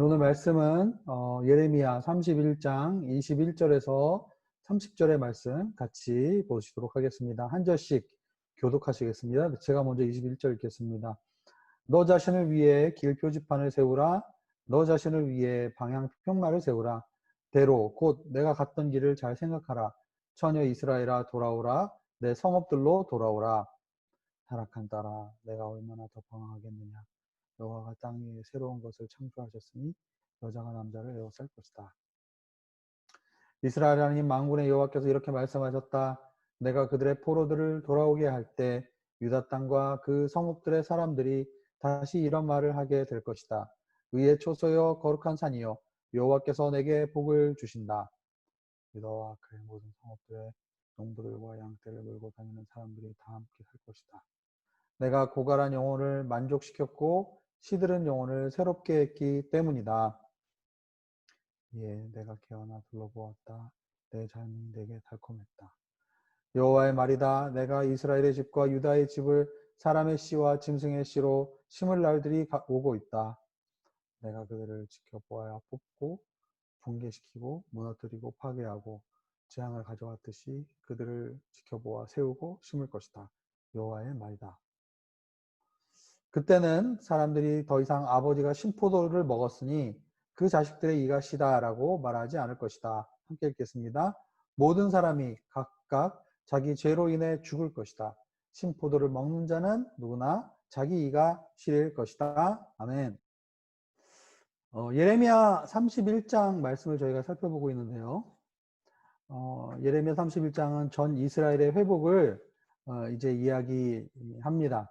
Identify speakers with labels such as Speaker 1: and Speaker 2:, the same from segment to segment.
Speaker 1: 오늘 말씀은 어, 예레미야 31장 21절에서 30절의 말씀 같이 보시도록 하겠습니다. 한 절씩 교독하시겠습니다. 제가 먼저 21절 읽겠습니다. 너 자신을 위해 길 표지판을 세우라. 너 자신을 위해 방향 평말을 세우라. 대로 곧 내가 갔던 길을 잘 생각하라. 처녀 이스라엘아 돌아오라. 내 성읍들로 돌아오라. 타락한 딸아 내가 얼마나 더 방황하겠느냐. 여호와가 땅 위에 새로운 것을 창조하셨으니 여자가 남자를 에워쌀 것이다. 이스라엘 하나님 망군의 여호와께서 이렇게 말씀하셨다. 내가 그들의 포로들을 돌아오게 할 때 유다 땅과 그 성읍들의 사람들이 다시 이런 말을 하게 될 것이다. 의의 초소여 거룩한 산이여 여호와께서 내게 복을 주신다. 유다와 그의 모든 성읍들의 농부들과 양떼를 몰고 다니는 사람들이 다 함께 살 것이다. 내가 고갈한 영혼을 만족시켰고 시들은 영혼을 새롭게 했기 때문이다. 예, 내가 깨어나 둘러보았다. 내 삶이 내게 달콤했다. 여호와의 말이다. 내가 이스라엘의 집과 유다의 집을 사람의 씨와 짐승의 씨로 심을 날들이 오고 있다. 내가 그들을 지켜보아야 뽑고 붕괴시키고 무너뜨리고 파괴하고 재앙을 가져왔듯이 그들을 지켜보아 세우고 심을 것이다. 여호와의 말이다. 그때는 사람들이 더 이상 아버지가 신포도를 먹었으니 그 자식들의 이가 시다라고 말하지 않을 것이다. 함께 읽겠습니다. 모든 사람이 각각 자기 죄로 인해 죽을 것이다. 신포도를 먹는 자는 누구나 자기 이가 시릴 것이다. 아멘. 어, 예레미야 31장 말씀을 저희가 살펴보고 있는데요. 어, 예레미야 31장은 전 이스라엘의 회복을 어, 이제 이야기합니다.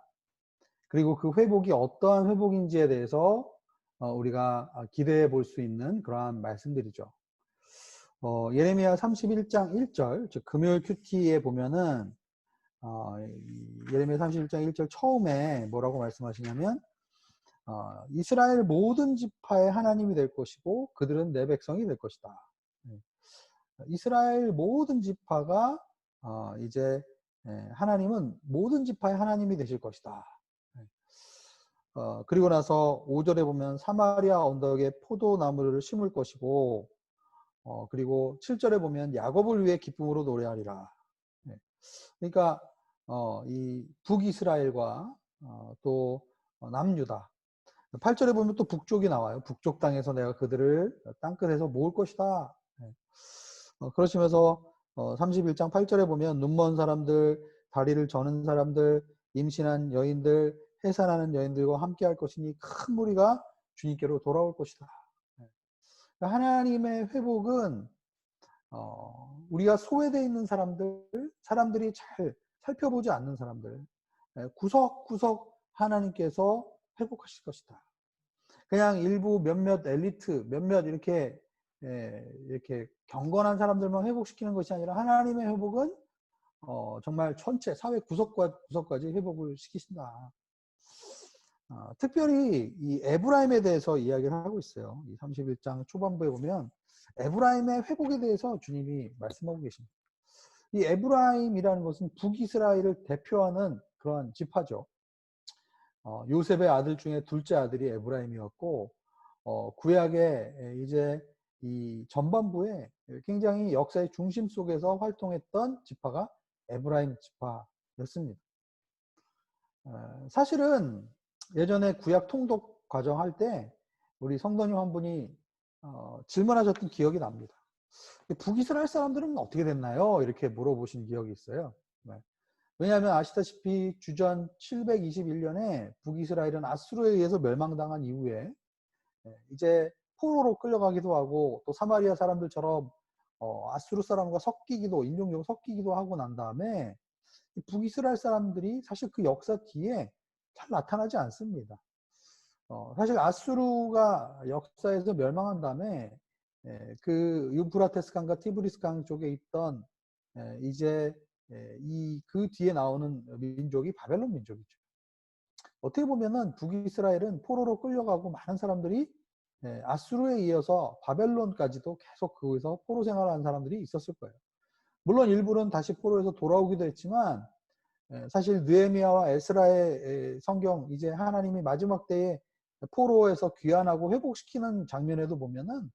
Speaker 1: 그리고 그 회복이 어떠한 회복인지에 대해서 어, 우리가 기대해 볼 수 있는 그러한 말씀들이죠. 어, 예레미야 31장 1절, 즉 금요일 큐티에 보면은 어, 예레미야 31장 1절 처음에 뭐라고 말씀하시냐면 어, 이스라엘 모든 지파의 하나님이 될 것이고 그들은 내 백성이 될 것이다. 네. 이스라엘 모든 지파가 어, 이제 예, 하나님은 모든 지파의 하나님이 되실 것이다. 어, 그리고 나서 5절에 보면 사마리아 언덕에 포도나무를 심을 것이고 어, 그리고 7절에 보면 야곱을 위해 기쁨으로 노래하리라. 네. 그러니까 어, 이 북이스라엘과 어, 또 남유다 8절에 보면 또 북쪽이 나와요. 북쪽 땅에서 내가 그들을 땅끝에서 모을 것이다. 네. 어, 그러시면서 어, 31장 8절에 보면 눈먼 사람들, 다리를 저는 사람들, 임신한 여인들, 해산하는 여인들과 함께 할 것이니 큰 무리가 주님께로 돌아올 것이다. 네. 그러니까 하나님의 회복은 어, 우리가 소외되어 있는 사람들, 사람들이 잘 살펴보지 않는 사람들, 네, 구석구석 하나님께서 회복하실 것이다. 그냥 일부 몇몇 엘리트, 몇몇 이렇게 예, 이렇게 경건한 사람들만 회복시키는 것이 아니라 하나님의 회복은 어, 정말 전체 사회 구석과 구석까지 회복을 시키신다. 어, 특별히 이 에브라임에 대해서 이야기를 하고 있어요. 이 31장 초반부에 보면 에브라임의 회복에 대해서 주님이 말씀하고 계십니다. 이 에브라임이라는 것은 북이스라엘을 대표하는 그러한 지파죠. 어, 요셉의 아들 중에 둘째 아들이 에브라임이었고 어, 구약의 이제 이 전반부에 굉장히 역사의 중심 속에서 활동했던 지파가 에브라임 지파였습니다. 어, 사실은 예전에 구약 통독 과정 할 때 우리 성도님 한 분이 어, 질문하셨던 기억이 납니다. 북이스라엘 사람들은 어떻게 됐나요? 이렇게 물어보신 기억이 있어요. 네. 왜냐하면 아시다시피 주전 721년에 북이스라엘은 아수르에 의해서 멸망당한 이후에 네, 이제 포로로 끌려가기도 하고 또 사마리아 사람들처럼 어, 아수르 사람과 섞이기도 인종적으로 섞이기도 하고 난 다음에 북이스라엘 사람들이 사실 그 역사 뒤에 잘 나타나지 않습니다. 어, 사실 아수르가 역사에서 멸망한 다음에 에, 그 유프라테스 강과 티브리스 강 쪽에 있던 에, 이제 이 그 뒤에 나오는 민족이 바벨론 민족이죠. 어떻게 보면은 북이스라엘은 포로로 끌려가고 많은 사람들이 에, 아수르에 이어서 바벨론까지도 계속 거기서 포로 생활하는 사람들이 있었을 거예요. 물론 일부는 다시 포로에서 돌아오기도 했지만 사실 느에미아와 에스라의 성경 이제 하나님이 마지막 때에 포로에서 귀환하고 회복시키는 장면에도 보면은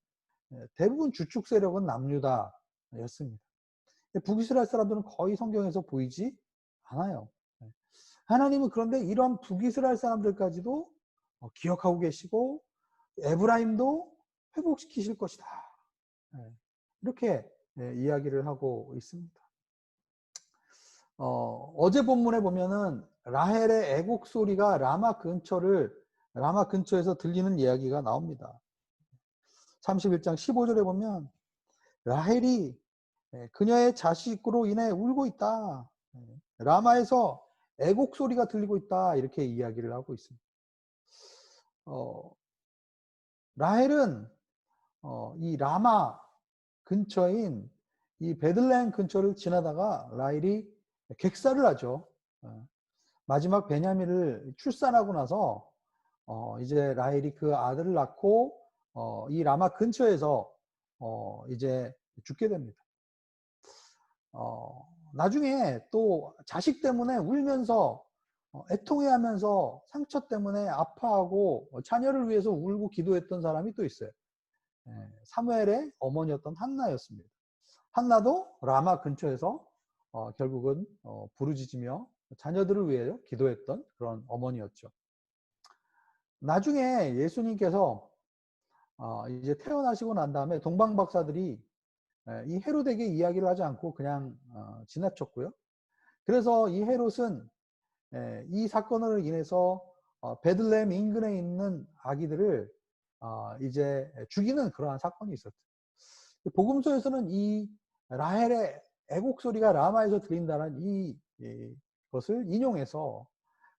Speaker 1: 예, 대부분 주축 세력은 남유다였습니다. 북이스라엘 사람들은 거의 성경에서 보이지 않아요. 예. 하나님은 그런데 이런 북이스라엘 사람들까지도 어, 기억하고 계시고 에브라임도 회복시키실 것이다. 예. 이렇게 이야기를 하고 있습니다. 어, 어제 본문에 보면은 라헬의 애곡 소리가 라마 근처를 라마 근처에서 들리는 이야기가 나옵니다. 31장 15절에 보면 라헬이 그녀의 자식으로 인해 울고 있다. 라마에서 애곡 소리가 들리고 있다. 이렇게 이야기를 하고 있습니다. 어, 라헬은 어, 이 라마 근처인 이 베들레헴 근처를 지나다가 라헬이 객사를 하죠. 어, 마지막 베냐민을 출산하고 나서 어, 이제 라헬이 그 아들을 낳고 어, 이 라마 근처에서 어, 이제 죽게 됩니다. 어, 나중에 또 자식 때문에 울면서 어, 애통해하면서 상처 때문에 아파하고 자녀를 위해서 울고 기도했던 사람이 또 있어요. 예, 사무엘의 어머니였던 한나였습니다. 한나도 라마 근처에서 어, 결국은 어, 부르짖으며 자녀들을 위해 기도했던 그런 어머니였죠. 나중에 예수님께서 어, 이제 태어나시고 난 다음에 동방 박사들이 이 헤롯에게 이야기를 하지 않고 그냥 어, 지나쳤고요. 그래서 이 헤롯은 이 사건으로 인해서 어, 베들레헴 인근에 있는 아기들을 어, 이제 죽이는 그러한 사건이 있었죠. 복음서에서는 이 라헬의 애곡 소리가 라마에서 들린다는 이, 것을 인용해서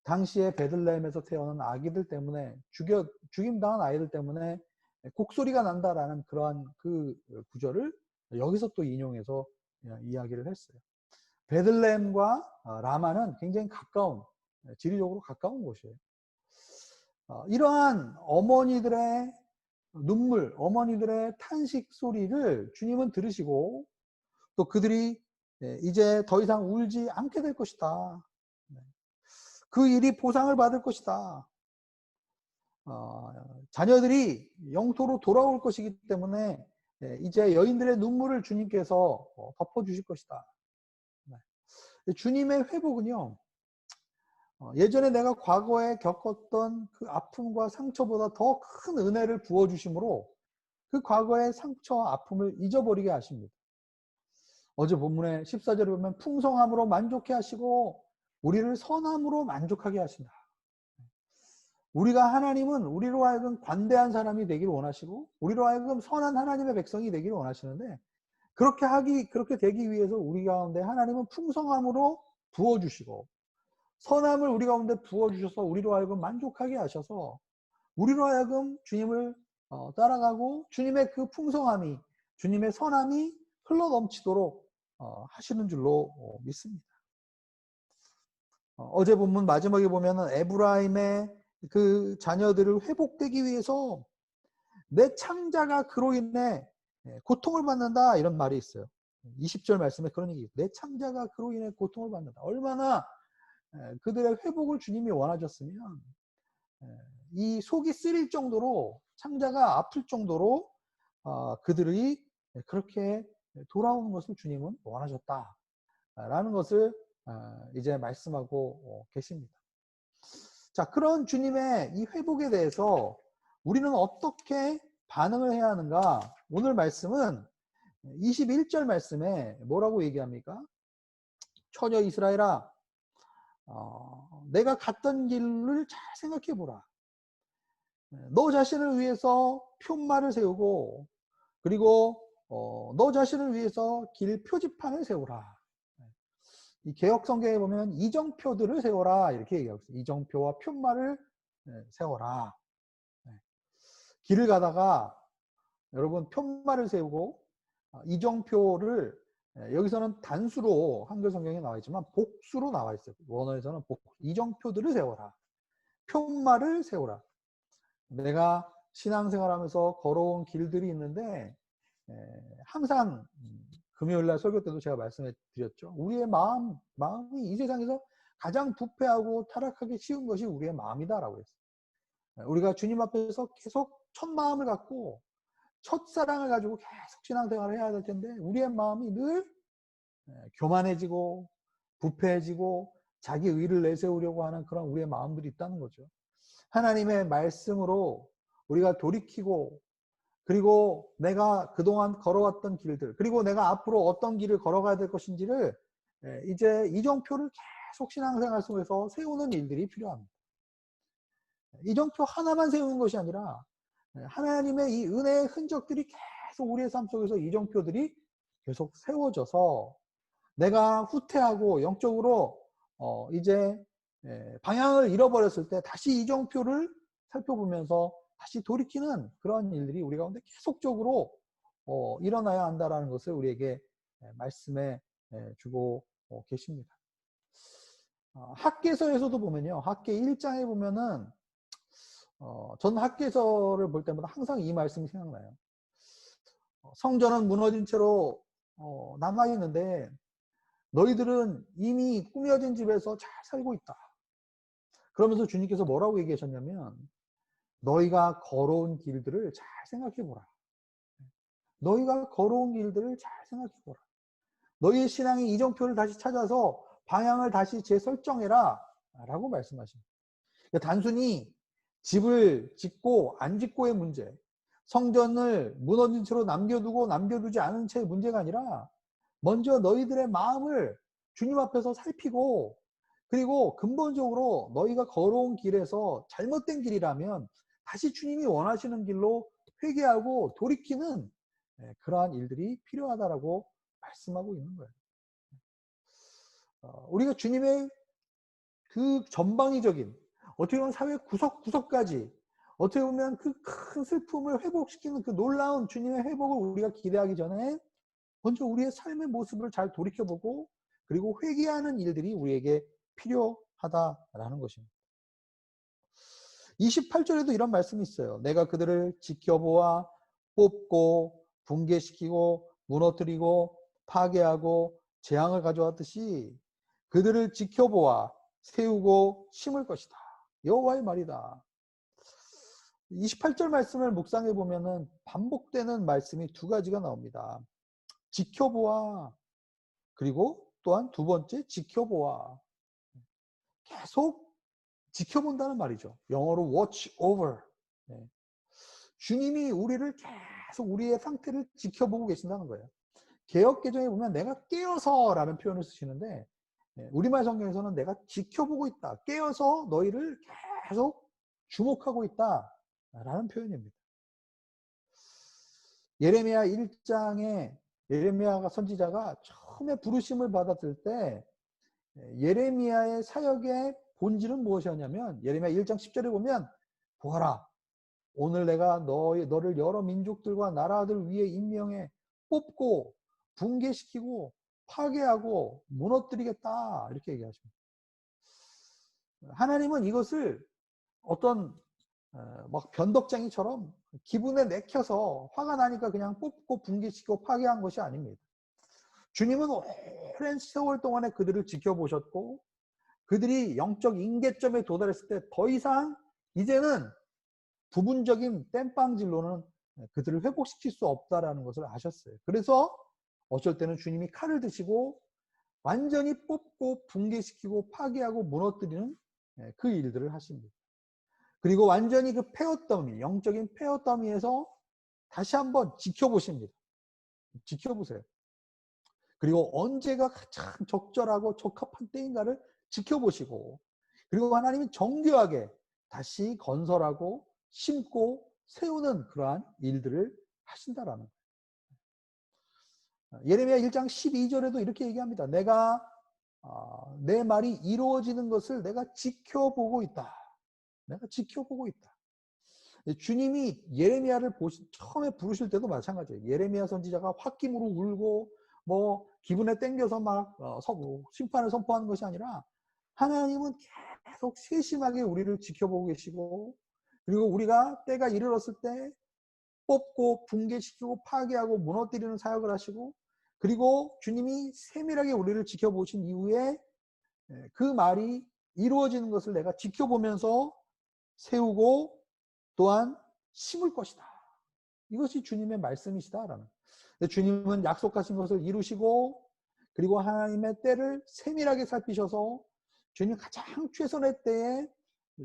Speaker 1: 당시에 베들레헴에서 태어난 아기들 때문에 죽여 죽임당한 아이들 때문에 곡소리가 난다라는 그러한 그 구절을 여기서 또 인용해서 이야기를 했어요. 베들레헴과 어, 라마는 굉장히 가까운 지리적으로 가까운 곳이에요. 어, 이러한 어머니들의 눈물, 어머니들의 탄식 소리를 주님은 들으시고 또 그들이 예, 이제 더 이상 울지 않게 될 것이다. 네. 그 일이 보상을 받을 것이다. 어, 자녀들이 영토로 돌아올 것이기 때문에 예, 이제 여인들의 눈물을 주님께서 어, 덮어주실 것이다. 네. 주님의 회복은요, 어, 예전에 내가 과거에 겪었던 그 아픔과 상처보다 더 큰 은혜를 부어주심으로 그 과거의 상처와 아픔을 잊어버리게 하십니다. 어제 본문의 14절에 보면 풍성함으로 만족해 하시고 우리를 선함으로 만족하게 하신다. 우리가 하나님은 우리로 하여금 관대한 사람이 되기를 원하시고 우리로 하여금 선한 하나님의 백성이 되기를 원하시는데 그렇게 하기 그렇게 되기 위해서 우리 가운데 하나님은 풍성함으로 부어 주시고 선함을 우리 가운데 부어 주셔서 우리로 하여금 만족하게 하셔서 우리로 하여금 주님을 어, 따라가고 주님의 그 풍성함이 주님의 선함이 흘러 넘치도록 어, 하시는 줄로 어, 믿습니다. 어제 본문 마지막에 보면은 에브라임의 그 자녀들을 회복되기 위해서 내 창자가 그로 인해 예, 고통을 받는다 이런 말이 있어요. 20절 말씀에 그런 얘기. 내 창자가 그로 인해 고통을 받는다. 얼마나 예, 그들의 회복을 주님이 원하셨으면 예, 이 속이 쓰릴 정도로 창자가 아플 정도로 어, 그들이 그렇게 돌아오는 것을 주님은 원하셨다라는 것을 어, 이제 말씀하고 어, 계십니다. 자, 그런 주님의 이 회복에 대해서 우리는 어떻게 반응을 해야 하는가? 오늘 말씀은 21절 말씀에 뭐라고 얘기합니까? 처녀 이스라엘아, 어, 내가 갔던 길을 잘 생각해 보라. 너 자신을 위해서 표말을 세우고, 그리고 어, 너 자신을 위해서 길 표지판을 세우라. 이 개혁 성경에 보면 이정표들을 세워라 이렇게 얘기하고 있어요. 이정표와 표말을 네, 세워라. 네. 길을 가다가 여러분 표말을 세우고 어, 이정표를 네, 여기서는 단수로 한글 성경에 나와 있지만 복수로 나와 있어요. 원어에서는 복, 이정표들을 세워라. 표말을 세워라. 내가 신앙생활하면서 걸어온 길들이 있는데 항상 금요일 날 설교 때도 제가 말씀해 드렸죠. 우리의 마음, 마음이 이 세상에서 가장 부패하고 타락하기 쉬운 것이 우리의 마음이다라고 했어요. 우리가 주님 앞에서 계속 첫 마음을 갖고 첫 사랑을 가지고 계속 신앙생활을 해야 될 텐데 우리의 마음이 늘 예, 교만해지고 부패해지고 자기 의를 내세우려고 하는 그런 우리의 마음들이 있다는 거죠. 하나님의 말씀으로 우리가 돌이키고 그리고 내가 그동안 걸어왔던 길들 그리고 내가 앞으로 어떤 길을 걸어가야 될 것인지를 예, 이제 이정표를 계속 신앙생활 속에서 세우는 일들이 필요합니다. 이정표 하나만 세우는 것이 아니라 예, 하나님의 이 은혜의 흔적들이 계속 우리의 삶 속에서 이정표들이 계속 세워져서 내가 후퇴하고 영적으로 어 이제 예, 방향을 잃어버렸을 때 다시 이정표를 살펴보면서 다시 돌이키는 그런 일들이 우리 가운데 계속적으로 어 일어나야 한다라는 것을 우리에게 예, 말씀해 주고 어, 계십니다. 어, 학계서에서도 보면요. 학계 1장에 보면은 어, 전 학계서를 볼 때마다 항상 이 말씀이 생각나요. 성전은 무너진 채로 남아 있는데 너희들은 이미 꾸며진 집에서 잘 살고 있다. 그러면서 주님께서 뭐라고 얘기하셨냐면 너희가 걸어온 길들을 잘 생각해 보라. 너희가 걸어온 길들을 잘 생각해 보라. 너희의 신앙의 이정표를 다시 찾아서 방향을 다시 재설정해라. 라고 말씀하십니다. 그러니까 단순히 집을 짓고 안 짓고의 문제, 성전을 무너진 채로 남겨두고 남겨두지 않은 채의 문제가 아니라 먼저 너희들의 마음을 주님 앞에서 살피고 그리고 근본적으로 너희가 걸어온 길에서 잘못된 길이라면 다시 주님이 원하시는 길로 회개하고 돌이키는 예, 그러한 일들이 필요하다라고 말씀하고 있는 거예요. 어, 우리가 주님의 그 전방위적인 어떻게 보면 사회 구석구석까지 어떻게 보면 그 큰 슬픔을 회복시키는 그 놀라운 주님의 회복을 우리가 기대하기 전에 먼저 우리의 삶의 모습을 잘 돌이켜보고 그리고 회개하는 일들이 우리에게 필요하다라는 것입니다. 28절에도 이런 말씀이 있어요. 내가 그들을 지켜보아 뽑고 붕괴시키고 무너뜨리고 파괴하고 재앙을 가져왔듯이 그들을 지켜보아 세우고 심을 것이다. 여호와의 말이다. 28절 말씀을 묵상해 보면은 반복되는 말씀이 두 가지가 나옵니다. 지켜보아 그리고 또한 두 번째 지켜보아 계속 지켜본다는 말이죠. 영어로 watch over. 네. 주님이 우리를 계속 우리의 상태를 지켜보고 계신다는 거예요. 개혁 개정에 보면 내가 깨어서 라는 표현을 쓰시는데 네, 우리말 성경에서는 내가 지켜보고 있다. 깨어서 너희를 계속 주목하고 있다 라는 표현입니다. 예레미야 1장에 예레미야가 선지자가 처음에 부르심을 받았을 때 예레미야의 사역의 본질은 무엇이었냐면 예레미야 1장 10절에 보면 보아라 오늘 내가 너, 너를 여러 민족들과 나라들 위에 임명해 뽑고 붕괴시키고 파괴하고 무너뜨리겠다 이렇게 얘기하십니다. 하나님은 이것을 어떤 어, 막 변덕쟁이처럼 기분에 내켜서 화가 나니까 그냥 뽑고 붕괴시키고 파괴한 것이 아닙니다. 주님은 오랜 세월 동안에 그들을 지켜보셨고 그들이 영적 인계점에 도달했을 때 더 이상 이제는 부분적인 땜빵질로는 그들을 회복시킬 수 없다라는 것을 아셨어요. 그래서 어쩔 때는 주님이 칼을 드시고 완전히 뽑고 붕괴시키고 파괴하고 무너뜨리는 그 일들을 하십니다. 그리고 완전히 그 폐허더미, 영적인 폐허더미에서 다시 한번 지켜보십니다. 지켜보세요. 그리고 언제가 가장 적절하고 적합한 때인가를 지켜보시고 그리고 하나님이 정교하게 다시 건설하고 심고 세우는 그러한 일들을 하신다라는 거예요. 예레미야 1장 12절에도 이렇게 얘기합니다. 내가 어, 내 말이 이루어지는 것을 내가 지켜보고 있다. 내가 지켜보고 있다. 주님이 예레미야를 보시, 처음에 부르실 때도 마찬가지예요. 예레미야 선지자가 홧김으로 울고 뭐 기분에 땡겨서 막 어, 심판을 선포하는 것이 아니라 하나님은 계속 세심하게 우리를 지켜보고 계시고 그리고 우리가 때가 이르렀을 때 뽑고 붕괴시키고 파괴하고 무너뜨리는 사역을 하시고 그리고 주님이 세밀하게 우리를 지켜보신 이후에 그 말이 이루어지는 것을 내가 지켜보면서 세우고 또한 심을 것이다. 이것이 주님의 말씀이시다라는. 주님은 약속하신 것을 이루시고 그리고 하나님의 때를 세밀하게 살피셔서 주님 가장 최선의 때에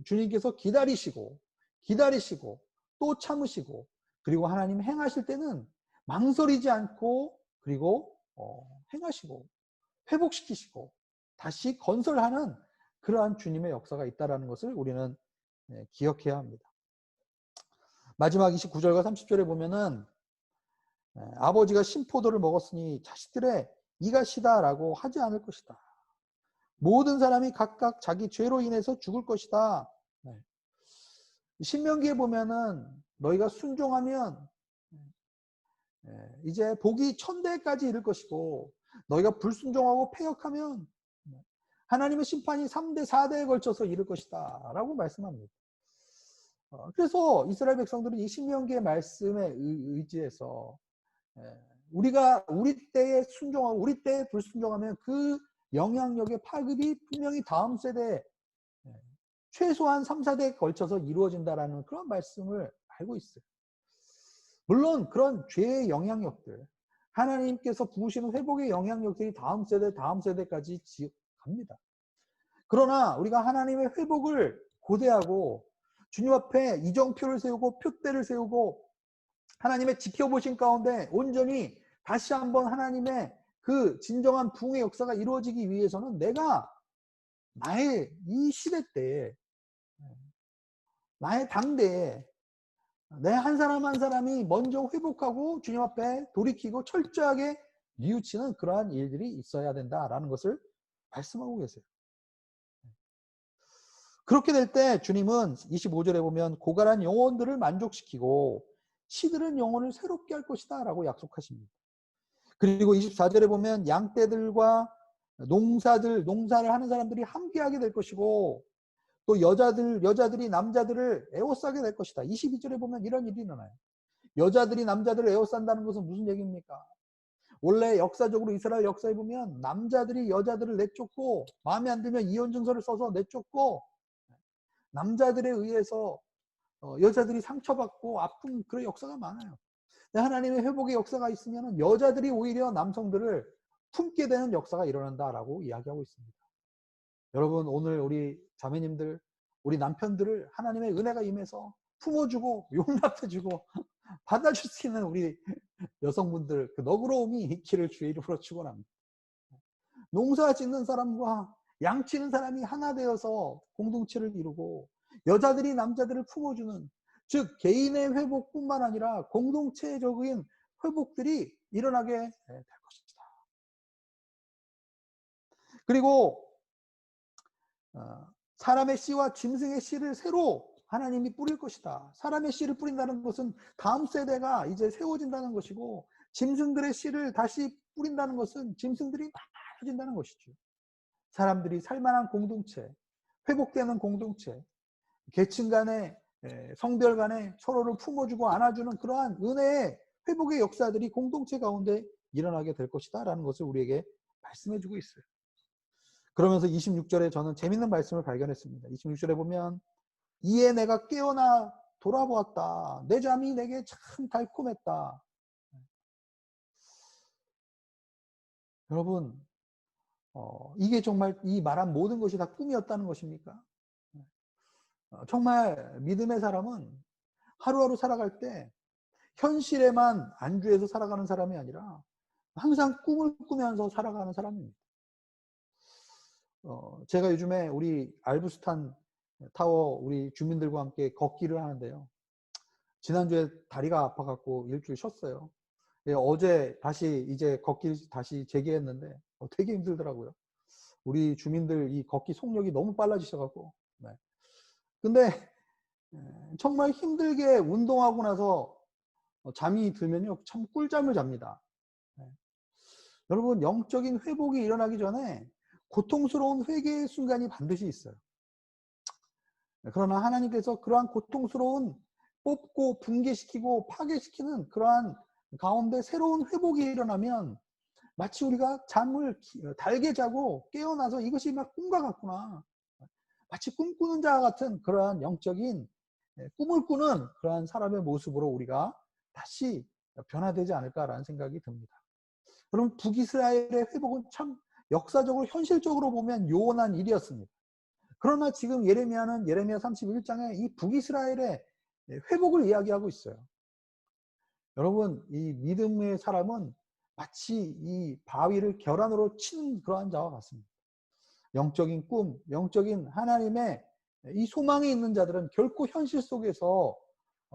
Speaker 1: 주님께서 기다리시고 기다리시고 또 참으시고 그리고 하나님 행하실 때는 망설이지 않고 그리고 어, 행하시고 회복시키시고 다시 건설하는 그러한 주님의 역사가 있다라는 것을 우리는 네, 기억해야 합니다. 마지막 29절과 30절에 보면은 네, 아버지가 신포도를 먹었으니 자식들의 이가 시다라고 하지 않을 것이다. 모든 사람이 각각 자기 죄로 인해서 죽을 것이다. 네. 신명기에 보면은 너희가 순종하면 네, 이제 복이 천대까지 이를 것이고 너희가 불순종하고 폐역하면 하나님의 심판이 3대, 4대에 걸쳐서 이를 것이다. 라고 말씀합니다. 어, 그래서 이스라엘 백성들은 이 신명기의 말씀에 의지해서 예, 우리가 우리 때에 순종하고 우리 때에 불순종하면 그 영향력의 파급이 분명히 다음 세대에 예, 최소한 3, 4대에 걸쳐서 이루어진다라는 그런 말씀을 알고 있어요. 물론 그런 죄의 영향력들, 하나님께서 부으시는 회복의 영향력들이 다음 세대, 다음 세대까지 갑니다. 그러나 우리가 하나님의 회복을 고대하고 주님 앞에 이정표를 세우고 표대를 세우고 하나님의 지켜보신 가운데 온전히 다시 한번 하나님의 그 진정한 부흥의 역사가 이루어지기 위해서는 내가 나의 이 시대 때 나의 당대에 내 한 사람 한 사람이 먼저 회복하고 주님 앞에 돌이키고 철저하게 뉘우치는 그러한 일들이 있어야 된다라는 것을 말씀하고 계세요. 그렇게 될 때 주님은 25절에 보면 고갈한 영혼들을 만족시키고 시들은 영혼을 새롭게 할 것이다 라고 약속하십니다. 그리고 24절에 보면 양떼들과 농사들, 농사를 하는 사람들이 함께하게 될 것이고 또 여자들, 여자들이 남자들을 에워싸게 될 것이다. 22절에 보면 이런 일이 일어나요. 여자들이 남자들을 에워싼다는 것은 무슨 얘기입니까? 원래 역사적으로 이스라엘 역사에 보면 남자들이 여자들을 내쫓고 마음에 안 들면 이혼 증서를 써서 내쫓고 남자들에 의해서 어, 여자들이 상처받고 아픈 그런 역사가 많아요. 하나님의 회복의 역사가 있으면 여자들이 오히려 남성들을 품게 되는 역사가 일어난다라고 이야기하고 있습니다. 여러분 오늘 우리 자매님들 우리 남편들을 하나님의 은혜가 임해서 품어주고 용납해주고 받아줄 수 있는 우리 여성분들 그 너그러움이 있기를 주의 이름으로 축원합니다. 농사 짓는 사람과 양치는 사람이 하나 되어서 공동체를 이루고 여자들이 남자들을 품어주는 즉 개인의 회복뿐만 아니라 공동체적인 회복들이 일어나게 될 것입니다. 그리고 어, 사람의 씨와 짐승의 씨를 새로 하나님이 뿌릴 것이다. 사람의 씨를 뿌린다는 것은 다음 세대가 이제 세워진다는 것이고 짐승들의 씨를 다시 뿌린다는 것은 짐승들이 많아진다는 것이죠. 사람들이 살만한 공동체, 회복되는 공동체, 계층 간에 성별 간에 서로를 품어주고 안아주는 그러한 은혜의 회복의 역사들이 공동체 가운데 일어나게 될 것이다 라는 것을 우리에게 말씀해 주고 있어요. 그러면서 26절에 저는 재밌는 말씀을 발견했습니다. 26절에 보면 이에 내가 깨어나 돌아보았다. 내 잠이 내게 참 달콤했다. 여러분 어, 이게 정말 이 말한 모든 것이 다 꿈이었다는 것입니까? 어, 정말 믿음의 사람은 하루하루 살아갈 때 현실에만 안주해서 살아가는 사람이 아니라 항상 꿈을 꾸면서 살아가는 사람입니다. 어, 제가 요즘에 우리 알부스탄 타워 우리 주민들과 함께 걷기를 하는데요. 지난주에 다리가 아파갖고 일주일 쉬었어요. 예, 어제 다시 이제 걷기 다시 재개했는데 어, 되게 힘들더라고요. 우리 주민들 이 걷기 속력이 너무 빨라지셔갖고. 네. 근데 정말 힘들게 운동하고 나서 어, 잠이 들면요 참 꿀잠을 잡니다. 네. 여러분 영적인 회복이 일어나기 전에 고통스러운 회개의 순간이 반드시 있어요. 네, 그러나 하나님께서 그러한 고통스러운 뽑고 붕괴시키고 파괴시키는 그러한 가운데 새로운 회복이 일어나면 마치 우리가 잠을 달게 자고 깨어나서 이것이 막 꿈과 같구나. 마치 꿈꾸는 자와 같은 그러한 영적인 예, 꿈을 꾸는 그러한 사람의 모습으로 우리가 다시 변화되지 않을까라는 생각이 듭니다. 그럼 북이스라엘의 회복은 참 역사적으로 현실적으로 보면 요원한 일이었습니다. 그러나 지금 예레미야는 예레미야 31장에 이 북이스라엘의 회복을 이야기하고 있어요. 여러분, 이 믿음의 사람은 마치 이 바위를 결안으로 치는 그러한 자와 같습니다. 영적인 꿈, 영적인 하나님의 이 소망이 있는 자들은 결코 현실 속에서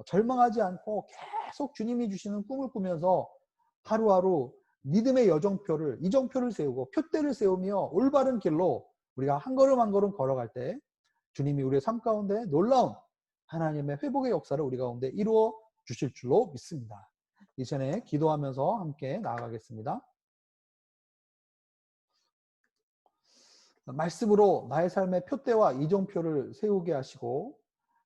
Speaker 1: 절망하지 않고 계속 주님이 주시는 꿈을 꾸면서 하루하루 믿음의 여정표를, 이정표를 세우고 표대를 세우며 올바른 길로 우리가 한 걸음 한 걸음 걸어갈 때 주님이 우리의 삶 가운데 놀라운 하나님의 회복의 역사를 우리 가운데 이루어 주실 줄로 믿습니다. 이전에 기도하면서 함께 나아가겠습니다. 말씀으로 나의 삶의 표대와 이정표를 세우게 하시고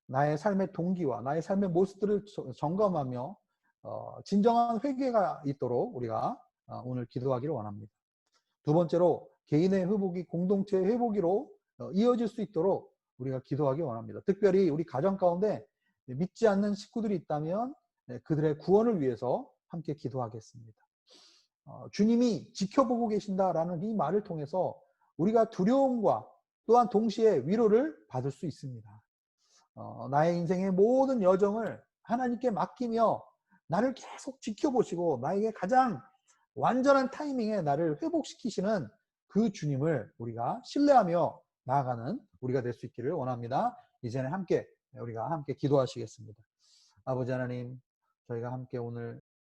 Speaker 1: 나의 삶의 동기와 나의 삶의 모습들을 점검하며 어, 진정한 회개가 있도록 우리가 어, 오늘 기도하기를 원합니다. 두 번째로 개인의 회복이 공동체의 회복으로 어, 이어질 수 있도록 우리가 기도하기 원합니다. 특별히 우리 가정 가운데 믿지 않는 식구들이 있다면 네, 그들의 구원을 위해서 함께 기도하겠습니다. 어, 주님이 지켜보고 계신다라는 이 말을 통해서 우리가 두려움과 또한 동시에 위로를 받을 수 있습니다. 어, 나의 인생의 모든 여정을 하나님께 맡기며 나를 계속 지켜보시고 나에게 가장 완전한 타이밍에 나를 회복시키시는 그 주님을 우리가 신뢰하며 나아가는 우리가 될 수 있기를 원합니다. 이제는 함께 우리가 함께 기도하시겠습니다. 아버지 하나님, 저희가 함께 오늘